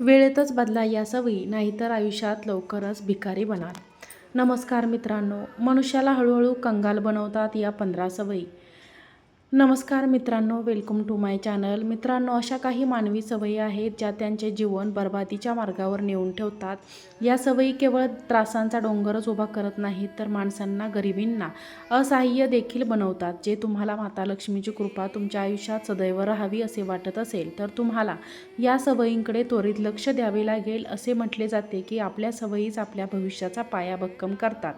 वेळेतच बदला या सवयी नाहीतर आयुष्यात लवकरच भिकारी बनाल. नमस्कार मित्रांनो मनुष्याला हळूहळू कंगाल बनवतात या पंधरा सवयी. नमस्कार मित्रांनो वेलकम टू माय चॅनल मित्रांनो अशा काही मानवी सवयी आहेत ज्या त्यांचे जीवन बर्बादीच्या मार्गावर नेऊन ठेवतात. या सवयी केवळ त्रासांचा डोंगरच उभा करत नाहीत तर माणसांना गरिबींना असहाय्य देखील बनवतात. जे तुम्हाला माता लक्ष्मीची कृपा तुमच्या आयुष्यात सदैव राहावी असे वाटत असेल तर तुम्हाला या सवयींकडे त्वरित लक्ष द्यावे लागेल असे म्हटले जाते की आपल्या सवयीच आपल्या भविष्याचा पाया भक्कम करतात.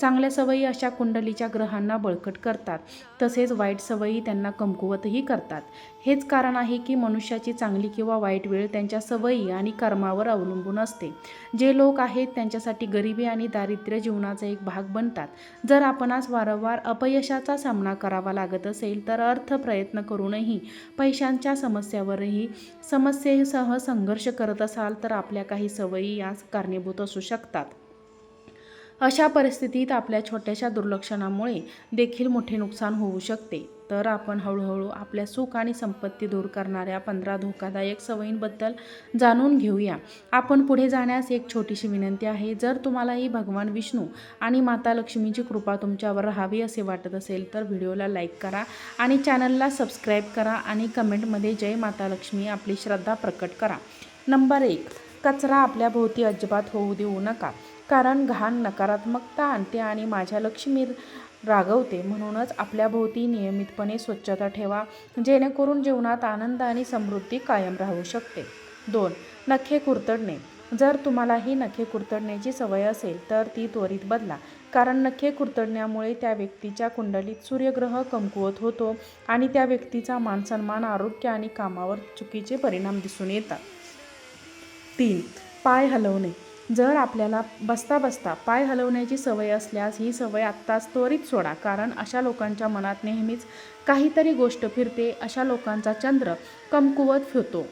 चांगल्या सवयी अशा कुंडलीच्या ग्रहांना बळकट करतात. तसेच वाईट सवयी त्यांना कमकुवतही करतात. हेच कारण आहे की मनुष्याची चांगली किंवा वाईट वेळ त्यांच्या सवयी आणि कर्मावर अवलंबून असते. जे लोक आहेत त्यांच्यासाठी गरिबी आणि दारिद्र्य जीवनाचा एक भाग बनतात. जर आपणास वारंवार अपयशाचा सामना करावा लागत असेल तर अर्थ प्रयत्न करूनही पैशांच्या समस्यावरही समस्येसह संघर्ष करत असाल तर आपल्या काही सवयी यास कारणीभूत असू शकतात. अशा परिस्थितीत आपल्या छोट्याशा दुर्लक्षणामुळे देखील मोठे नुकसान होऊ शकते. तर आपण हळूहळू आपल्या सुख आणि संपत्ती दूर करणाऱ्या पंधरा धोकादायक सवयींबद्दल जाणून घेऊया. आपण पुढे जाण्यास एक छोटीशी विनंती आहे. जर तुम्हालाही भगवान विष्णू आणि माता लक्ष्मीची कृपा तुमच्यावर राहावी असे वाटत असेल तर व्हिडिओला लाईक करा आणि चॅनलला सबस्क्राईब करा आणि कमेंटमध्ये जय माता लक्ष्मी आपली श्रद्धा प्रकट करा. नंबर एक कचरा आपल्या भोवती अजिबात होऊ देऊ नका. कारण घाण नकारात्मकता आणते आणि माझ्या लक्ष्मी रागवते. म्हणूनच आपल्याभोवती नियमितपणे स्वच्छता ठेवा जेणेकरून जीवनात आनंद आणि समृद्धी कायम राहू शकते. दोन नखे कुरतडणे. जर तुम्हालाही नखे कुरतडण्याची सवय असेल तर ती त्वरित बदला. कारण नखे कुरतडण्यामुळे त्या व्यक्तीच्या कुंडलीत सूर्यग्रह कमकुवत होतो आणि त्या व्यक्तीचा मानसन्मान आरोग्य आणि कामावर चुकीचे परिणाम दिसून येतात. तीन पाय हलवणे. जर आपल्याला बसता बसता पाय हलवण्याची सवय असल्यास ही सवय आत्ताच त्वरित सोडा. कारण अशा लोकांच्या मनात नेहमीच काहीतरी गोष्ट फिरते अशा लोकांचा चंद्र कमकुवत होतो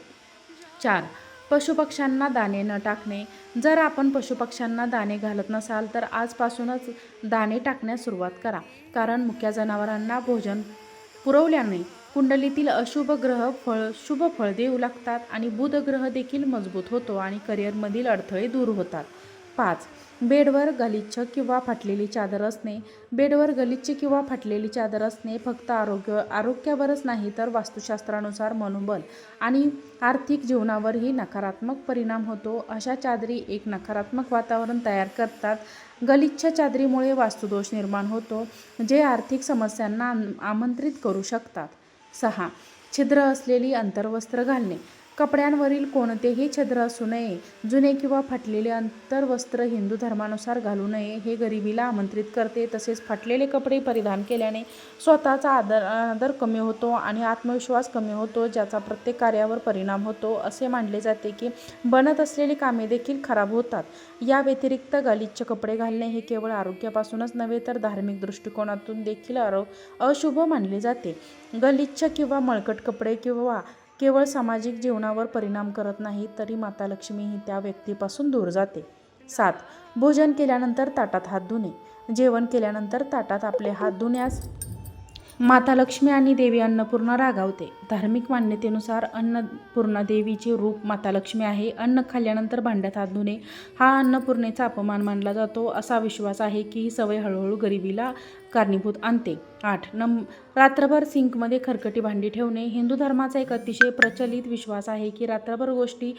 चार पशुपक्ष्यांना दाणे न टाकणे. जर आपण पशुपक्ष्यांना दाणे घालत नसाल तर आजपासूनच दाणे टाकण्यास सुरुवात करा. कारण मुख्या जनावरांना भोजन पुरवल्याने कुंडलीतील अशुभ ग्रह फळ शुभ फळ देऊ लागतात आणि बुध ग्रह देखील मजबूत होतो आणि करिअरमधील अडथळे दूर होतात. पाच बेडवर गलिच्छ किंवा फाटलेली चादर असणे. बेडवर गलिच्छ किंवा फाटलेली चादर असणे फक्त आरोग्य आरोग्यावरच नाही तर वास्तुशास्त्रानुसार मनोबल आणि आर्थिक जीवनावरही नकारात्मक परिणाम होतो. अशा चादरी एक नकारात्मक वातावरण तयार करतात. गलिच्छ चादरीमुळे वास्तुदोष निर्माण होतो जे आर्थिक समस्यांना आमंत्रित करू शकतात. सहा. छिद्र असलेली अंतर्वस्त्र घालणे. कपड्यांवरील कोणतेही छद्र असू नये जुने किंवा फाटलेले अंतर्वस्त्र हिंदू धर्मानुसार घालू नये हे गरिबीला आमंत्रित करते. तसेच फाटलेले कपडे परिधान केल्याने स्वतःचा आदर आदर कमी होतो आणि आत्मविश्वास कमी होतो ज्याचा प्रत्येक कार्यावर परिणाम होतो. असे मानले जाते की बनत असलेली कामे देखील खराब होतात. या व्यतिरिक्त गलिच्छ कपडे घालणे हे केवळ आरोग्यापासूनच नव्हे तर धार्मिक दृष्टिकोनातून देखील आरो अशुभ मानले जाते. गलिच्छ किंवा मळकट कपडे किंवा केवळ सामाजिक जीवनावर परिणाम करत नाही तरी माता लक्ष्मी ही त्या व्यक्तीपासून दूर जाते. सात भोजन केल्यानंतर ताटात हात धुणे. जेवण केल्यानंतर ताटात आपले हात धुण्यास माता लक्ष्मी आणि देवी अन्नपूर्णा रागावते. धार्मिक मान्यतेनुसार अन्नपूर्णा देवीचे रूप माता लक्ष्मी आहे. अन्न खाल्ल्यानंतर भांड्यात हात धुणे हा अन्नपूर्णेचा अपमान मानला जातो. असा विश्वास आहे की ही सवय हळूहळू गरिबीला कारणीभूत आणते. आठ. नम रात्रभर सिंकमध्ये खरकटी भांडी ठेवणे. हिंदू धर्माचा एक अतिशय प्रचलित विश्वास आहे की रात्रभर गोष्टी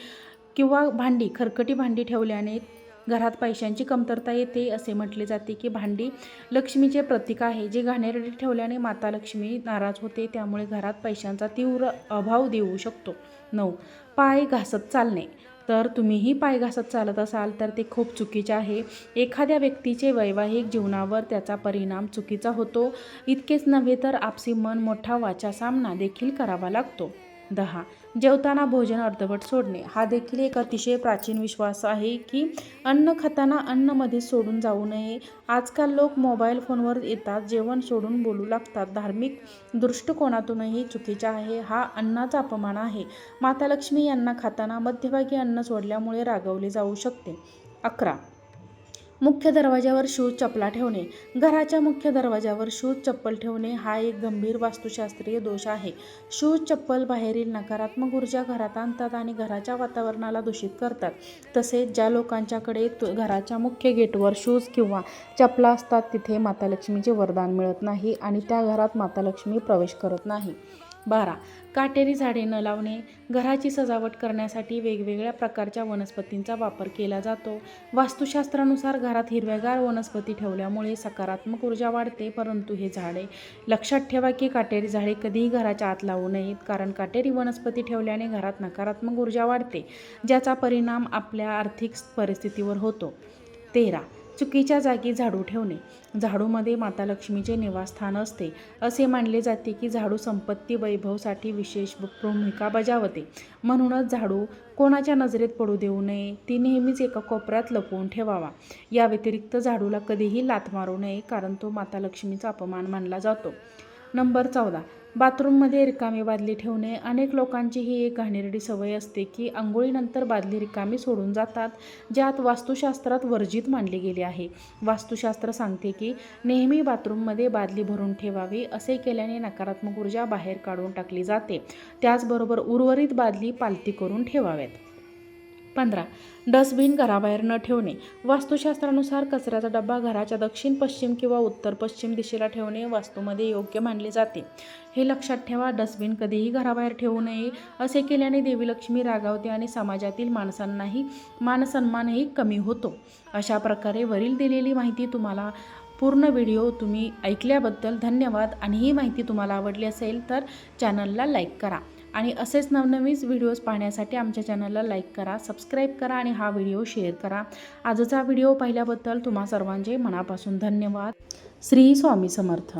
किंवा भांडी खरकटी भांडी ठेवल्याने घरात पैशांची कमतरता येते असे म्हटले जाते की भांडी लक्ष्मीचे प्रतीक आहे जे घाणेरडे ठेवल्याने माता लक्ष्मी नाराज होते त्यामुळे घरात पैशांचा तीव्र अभाव देऊ शकतो. नऊ. पाय घासत चालणे. तर तुम्हीही पाय घासत चालत असाल तर ते खूप चुकीचे आहे. एखाद्या व्यक्तीचे वैवाहिक जीवनावर त्याचा परिणाम चुकीचा होतो. इतकेच नव्हे तर आपसी मन मोठा वाचा सामना देखील करावा लागतो. दहा. जेवताना भोजन अर्धवट सोडणे. हा देखील एक अतिशय प्राचीन विश्वास आहे की अन्न खाताना अन्नमध्ये सोडून जाऊ नये. आजकाल लोक मोबाईल फोनवर येतात जेवण सोडून बोलू लागतात. धार्मिक दृष्टिकोनातूनही चुकीचा आहे. हा अन्नाचा अपमान आहे. माता लक्ष्मी यांना खाताना मध्यभागी अन्न सोडल्यामुळे रागवले जाऊ शकते. अकरा. मुख्य दरवाजावर शूज चपला ठेवणे. घराच्या मुख्य दरवाजावर शूज चप्पल ठेवणे हा एक गंभीर वास्तुशास्त्रीय दोष आहे. शूज चप्पल बाहेरील नकारात्मक ऊर्जा घरात आणतात आणि घराच्या वातावरणाला दूषित करतात. तसेच ज्या लोकांच्याकडे तु- घराच्या मुख्य गेटवर शूज किंवा चपला असतात तिथे माता लक्ष्मीचे वरदान मिळत नाही आणि त्या घरात माता लक्ष्मी प्रवेश करत नाही. बारा. काटेरी झाडे न लावणे घराची सजावट करण्यासाठी वेगवेगळ्या प्रकारच्या वनस्पतींचा वापर केला जातो. वास्तुशास्त्रानुसार घरात हिरव्यागार वनस्पती ठेवल्यामुळे सकारात्मक ऊर्जा वाढते परंतु हे झाडे लक्षात ठेवा की काटेरी झाडे कधीही घराच्या आत लावू नयेत कारण काटेरी वनस्पती ठेवल्याने घरात नकारात्मक ऊर्जा वाढते ज्याचा परिणाम आपल्या आर्थिक परिस्थितीवर होतो. तेरा. चुकीच्या जागी झाडू ठेवणे. झाडूमध्ये माता लक्ष्मीचे निवासस्थान असते. असे मानले जाते की झाडू संपत्ती वैभवसाठी विशेष भूमिका बजावते. म्हणूनच झाडू कोणाच्या नजरेत पडू देऊ नये ती नेहमीच एका कोपऱ्यात लपवून ठेवावा. या व्यतिरिक्त झाडूला कधीही लाथ मारू नये कारण तो माता लक्ष्मीचा अपमान मानला जातो. नंबर चौदा. बाथरूममध्ये रिकामी बादली ठेवणे. अनेक लोकांची ही एक घाणेरडी सवय असते की आंघोळीनंतर बादली रिकामी सोडून जातात ज्यात वास्तुशास्त्रात वर्जित मानले गेले आहे. वास्तुशास्त्र सांगते की नेहमी बाथरूममध्ये बादली भरून ठेवावी असे केल्याने नकारात्मक ऊर्जा बाहेर काढून टाकली जाते. त्याचबरोबर उर्वरित बादली पालती करून ठेवाव्यात. पंधरा. डस्टबिन घराबाहेर न ठेवणे. वास्तुशास्त्रानुसार कचऱ्याचा डबा घराच्या दक्षिण पश्चिम किंवा उत्तर पश्चिम दिशेला ठेवणे वास्तूमध्ये योग्य मानले जाते. हे लक्षात ठेवा डस्टबिन कधीही घराबाहेर ठेवू नये असे केल्याने देवी लक्ष्मी रागावते आणि समाजातील माणसांनाही मानसन्मानही कमी होतो. अशा प्रकारे वरील दिलेली माहिती तुम्हाला पूर्ण व्हिडिओ तुम्ही ऐकल्याबद्दल धन्यवाद आणि ही माहिती तुम्हाला आवडली असेल तर चॅनलला लाईक करा. आणि असेच नवनवीन व्हिडिओज पाहण्यासाठी आमच्या चॅनलला लाईक करा सबस्क्राईब करा आणि हा व्हिडिओ शेअर करा. आजचा व्हिडिओ पाहिल्याबद्दल तुम्हा सर्वांचे मनापासून धन्यवाद. श्री स्वामी समर्थ.